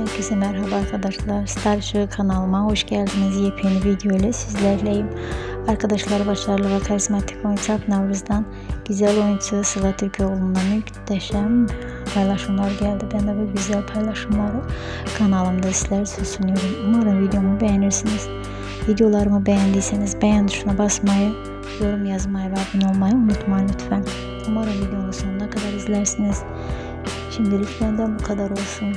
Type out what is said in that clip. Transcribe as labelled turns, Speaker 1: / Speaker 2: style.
Speaker 1: Herkese merhaba arkadaşlar. Star Show kanalıma hoş geldiniz. Yepyeni video ile sizlerleyim. Arkadaşlar başarılı ve karizmatik oyuncu Alp Navruz'dan güzel oyuncu Sıla Türkoğlu'na muhteşem paylaşımlar geldi. Ben de bu güzel paylaşımları kanalımda sizler için sunuyorum. Umarım videomu beğenirsiniz. Videolarımı beğendiyseniz beğen tuşuna basmayı, yorum yazmayı ve abone olmayı unutmayın lütfen. Umarım videonun sonuna kadar izlersiniz. Şimdilik benden bu kadar olsun.